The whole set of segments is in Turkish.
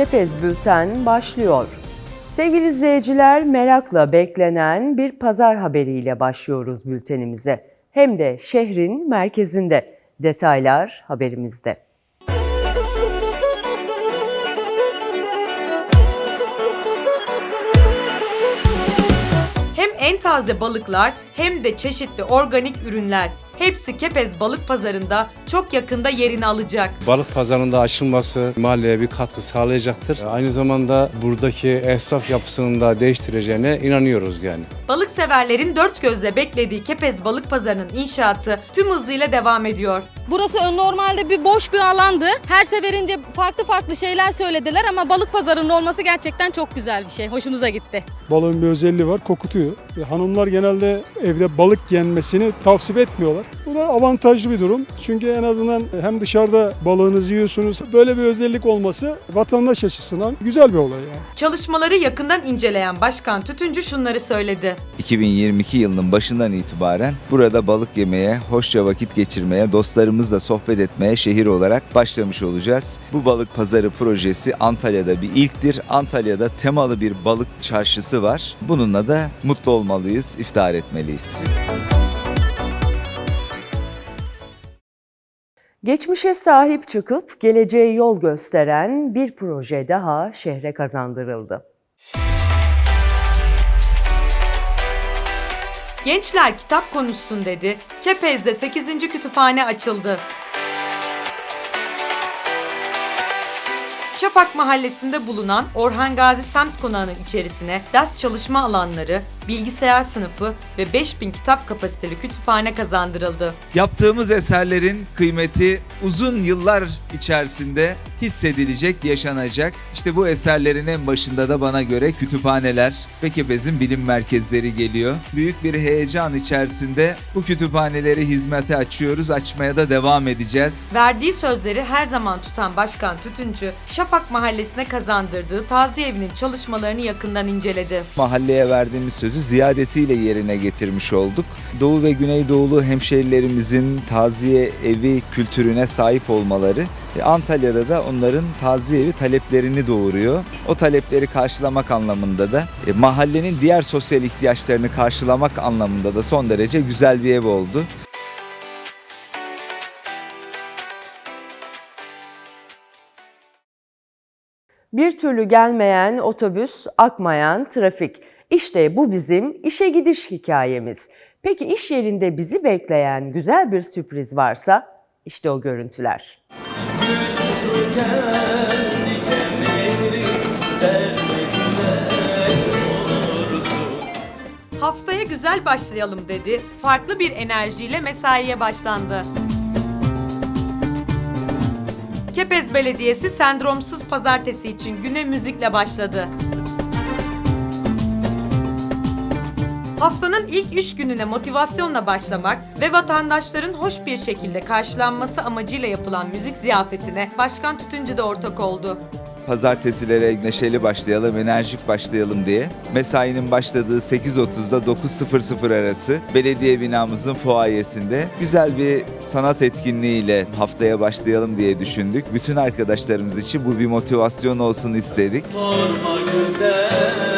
Kepez Bülten başlıyor. Sevgili izleyiciler merakla beklenen bir pazar haberiyle başlıyoruz bültenimize. Hem de şehrin merkezinde. Detaylar haberimizde. Hem en taze balıklar hem de çeşitli organik ürünler. Hepsi Kepez Balık Pazarı'nda çok yakında yerini alacak. Balık pazarında açılması mahalleye bir katkı sağlayacaktır. Aynı zamanda buradaki esnaf yapısını da değiştireceğine inanıyoruz yani. Balık severlerin dört gözle beklediği Kepez Balık Pazarı'nın inşaatı tüm hızıyla devam ediyor. Burası normalde bir boş bir alandı. Her seferince farklı farklı şeyler söylediler ama balık pazarının olması gerçekten çok güzel bir şey. Hoşumuza gitti. Balığın bir özelliği var, kokutuyor. Hanımlar genelde evde balık yenmesini tavsiye etmiyorlar. Bu da avantajlı bir durum. Çünkü en azından hem dışarıda balığınızı yiyorsunuz. Böyle bir özellik olması vatandaş açısından güzel bir olay yani. Çalışmaları yakından inceleyen Başkan Tütüncü şunları söyledi. 2022 yılının başından itibaren burada balık yemeye, hoşça vakit geçirmeye, dostlarımızla sohbet etmeye şehir olarak başlamış olacağız. Bu balık pazarı projesi Antalya'da bir ilktir. Antalya'da temalı bir balık çarşısı var. Bununla da mutlu olmalıyız, iftihar etmeliyiz. Geçmişe sahip çıkıp geleceğe yol gösteren bir proje daha şehre kazandırıldı. Gençler kitap konuşsun dedi. Kepez'de 8. kütüphane açıldı. Şafak Mahallesi'nde bulunan Orhan Gazi Semt Konağı'nın içerisine ders çalışma alanları, bilgisayar sınıfı ve 5000 kitap kapasiteli kütüphane kazandırıldı. Yaptığımız eserlerin kıymeti uzun yıllar içerisinde hissedilecek, yaşanacak. İşte bu eserlerin en başında da bana göre kütüphaneler ve Kepez'in bilim merkezleri geliyor. Büyük bir heyecan içerisinde bu kütüphaneleri hizmete açıyoruz, açmaya da devam edeceğiz. Verdiği sözleri her zaman tutan Başkan Tütüncü, Şafak Mahallesi'ne kazandırdığı taziye evinin çalışmalarını yakından inceledi. Mahalleye verdiğimiz sözü ziyadesiyle yerine getirmiş olduk. Doğu ve Güneydoğulu hemşehrilerimizin taziye evi kültürüne sahip olmaları e, Antalya'da da onların taziye evi taleplerini doğuruyor. O talepleri karşılamak anlamında da e, mahallenin diğer sosyal ihtiyaçlarını karşılamak anlamında da son derece güzel bir ev oldu. Bir türlü gelmeyen otobüs, akmayan trafik. İşte bu bizim işe gidiş hikayemiz. Peki iş yerinde bizi bekleyen güzel bir sürpriz varsa işte o görüntüler. Haftaya güzel başlayalım dedi. Farklı bir enerjiyle mesaiye başlandı. Kepez Belediyesi sendromsuz pazartesi için güne müzikle başladı. Haftanın ilk üç gününe motivasyonla başlamak ve vatandaşların hoş bir şekilde karşılanması amacıyla yapılan müzik ziyafetine Başkan Tütüncü de ortak oldu. Pazartesilere neşeli başlayalım, enerjik başlayalım diye. Mesainin başladığı 8.30'da 9.00 arası belediye binamızın fuayesinde güzel bir sanat etkinliğiyle haftaya başlayalım diye düşündük. Bütün arkadaşlarımız için bu bir motivasyon olsun istedik. Sorma güzel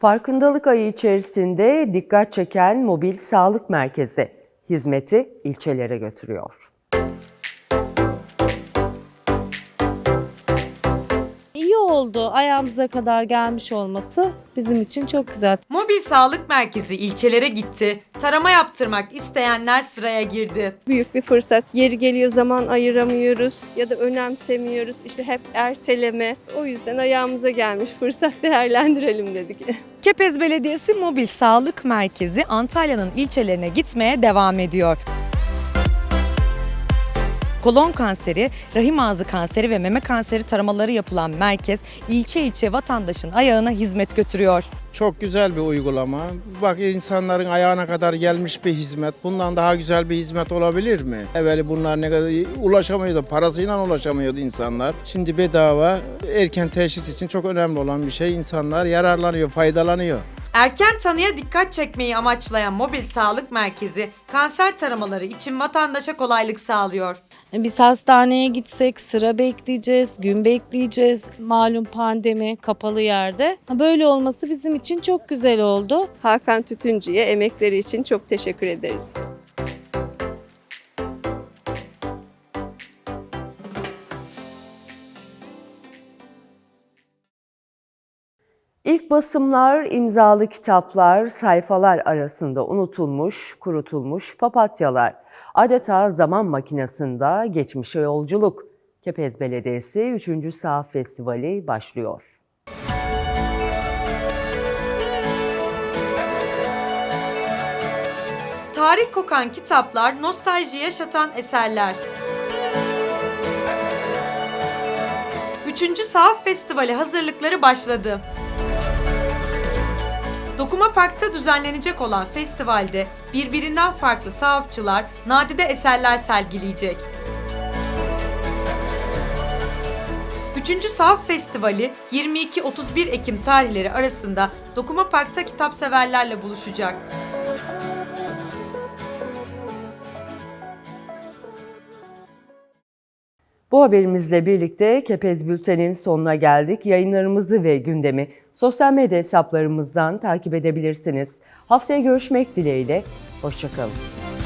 Farkındalık ayı içerisinde dikkat çeken mobil sağlık merkezi hizmeti ilçelere götürüyor. Oldu ayağımıza kadar gelmiş olması bizim için çok güzel. Mobil Sağlık Merkezi ilçelere gitti. Tarama yaptırmak isteyenler sıraya girdi. büyük bir fırsat. Yeri geliyor zaman ayıramıyoruz ya da önemsemiyoruz. İşte hep erteleme. O yüzden ayağımıza gelmiş fırsat değerlendirelim dedik. Kepez Belediyesi Mobil Sağlık Merkezi Antalya'nın ilçelerine gitmeye devam ediyor. Kolon kanseri, rahim ağzı kanseri ve meme kanseri taramaları yapılan merkez ilçe ilçe vatandaşın ayağına hizmet götürüyor. Çok güzel bir uygulama. Bak insanların ayağına kadar gelmiş bir hizmet. Bundan daha güzel bir hizmet olabilir mi? Evveli bunlar ne kadar ulaşamıyordu, parasıyla ulaşamıyordu insanlar. Şimdi bedava erken teşhis için çok önemli olan bir şey. İnsanlar yararlanıyor, faydalanıyor. Erken tanıya dikkat çekmeyi amaçlayan mobil sağlık merkezi kanser taramaları için vatandaşa kolaylık sağlıyor. Biz hastaneye gitsek sıra bekleyeceğiz, gün bekleyeceğiz. Malum pandemi kapalı yerde. Böyle olması bizim için çok güzel oldu. Hakan Tütüncü'ye emekleri için çok teşekkür ederiz. İlk basımlar, imzalı kitaplar, sayfalar arasında unutulmuş, kurutulmuş papatyalar. Adeta zaman makinesinde geçmişe yolculuk. Kepez Belediyesi 3. Sahaf Festivali başlıyor. Tarih kokan kitaplar, nostalji yaşatan eserler. Üçüncü Sahaf Festivali hazırlıkları başladı. Dokuma Park'ta düzenlenecek olan festivalde birbirinden farklı sahafçılar nadide eserler sergileyecek. Üçüncü Sahaf Festivali 22-31 Ekim tarihleri arasında Dokuma Park'ta kitap severlerle buluşacak. Bu haberimizle birlikte Kepez Bülten'in sonuna geldik. Yayınlarımızı ve gündemi sosyal medya hesaplarımızdan takip edebilirsiniz. Haftaya görüşmek dileğiyle, hoşçakalın.